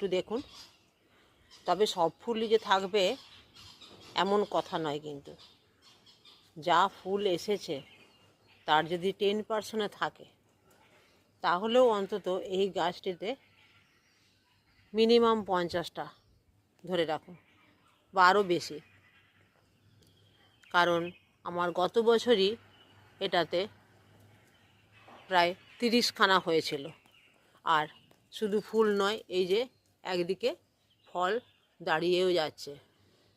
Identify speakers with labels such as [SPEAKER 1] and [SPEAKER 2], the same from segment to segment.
[SPEAKER 1] একটু দেখুন। তবে সব ফুলই যে থাকবে, এমন কথা নয় কিন্তু। যা ফুল এসেছে, তার যদি টেন পার্সেন্টে থাকে, তাহলেও অন্তত এই গাছটিতে মিনিমাম পঞ্চাশটা ধরে রাখুন, বা আরও বেশি। কারণ আমার গত বছরই এটাতে প্রায় তিরিশখানা হয়েছিল। আর শুধু ফুল নয়, এই যে একদিকে ফল দাঁড়িয়েও যাচ্ছে,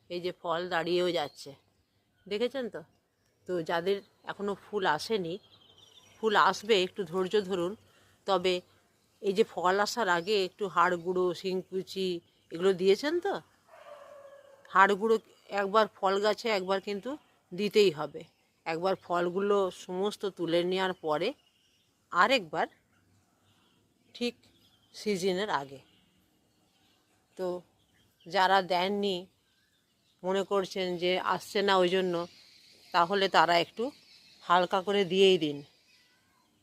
[SPEAKER 1] এই যে ফল দাঁড়িয়েও যাচ্ছে। দেখেছেন তো? তো যাদের এখনও ফুল আসেনি, ফুল আসবে একটু ধৈর্য ধরুন, তবে এই যে ফল আসার আগে একটু হাড় গুঁড়ো শিংকুচি এগুলো দিয়েছেন তো? হাড় গুঁড়ো একবার ফল গাছে একবার কিন্তু দিতেই হবে। একবার ফলগুলো সমস্ত তুলে নেওয়ার পরে আরেকবার ঠিক সিজনের আগে। তো যারা দেননি, মনে করছেন যে আসছে না ওই জন্য তাহলে তারা একটু হালকা করে দিয়েই দিন।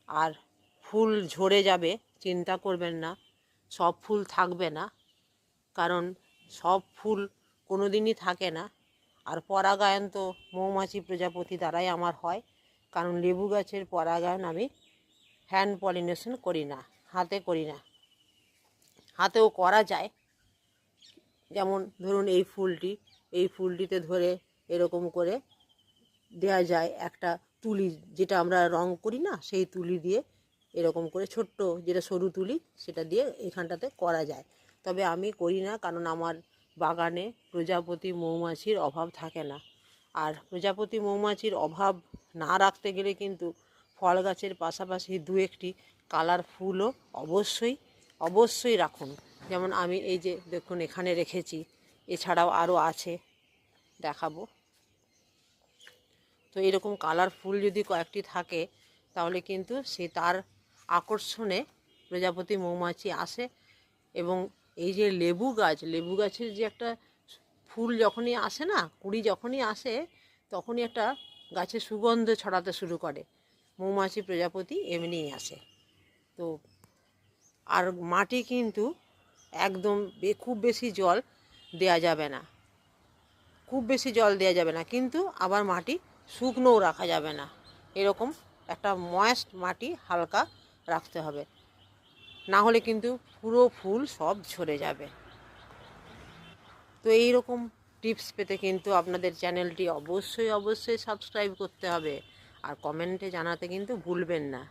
[SPEAKER 1] আর ফুল ঝরে যাবে, চিন্তা করবেন না, সব ফুল থাকবে না। কারণ সব ফুল কোনো দিনই থাকে না। আর পরাগায়ন তো মৌমাছি প্রজাপতি দ্বারাই আমার হয়, কারণ লেবু গাছের পরাগায়ন আমি হ্যান্ড পলিনেশন করি না, হাতে করি না। হাতেও করা যায় যেমন ধরুন এই ফুলটি, এই ফুলটিতে ধরে এরকম করে দেয়া যায় একটা তুলি, যেটা আমরা রং করি না, সেই তুলি দিয়ে এরকম করে ছোট্ট যেটা সরু তুলি, সেটা দিয়ে এখানটাতে করা যায়। তবে আমি করি না, কারণ আমার বাগানে প্রজাপতি মৌমাছির অভাব থাকে না। আর প্রজাপতি মৌমাছির অভাব না রাখতে গেলে কিন্তু ফল গাছের পাশাপাশি দু একটি কালার ফুলও অবশ্যই অবশ্যই রাখুন। যেমন আমি এই যে দেখুন এখানে রেখেছি, এছাড়াও আরও আছে, দেখাবো। তো এরকম কালার ফুল যদি কয়েকটি থাকে, তাহলে কিন্তু সে তার আকর্ষণে প্রজাপতি মৌমাছি আসে এবং এই যে লেবু গাছ, লেবু গাছের যে একটা ফুল যখনই আসে না, কুড়ি যখনই আসে, তখনই একটা গাছে সুগন্ধ ছড়াতে শুরু করে। মৌমাছি প্রজাপতি এমনিই আসে। তো আর মাটি কিন্তু একদম খুব বেশি জল দেয়া যাবে না। খুব বেশি জল দেওয়া যাবে না, কিন্তু আবার মাটি শুকনোও রাখা যাবে না। এরকম একটা ময়েস্ট মাটি হালকা রাখতে হবে। না হলে কিন্তু পুরো ফুল সব ঝরে যাবে। তো এই রকম টিপস পেতে কিন্তু আপনাদের চ্যানেলটি অবশ্যই অবশ্যই সাবস্ক্রাইব করতে হবে। আর কমেন্টে জানাতে কিন্তু ভুলবেন না।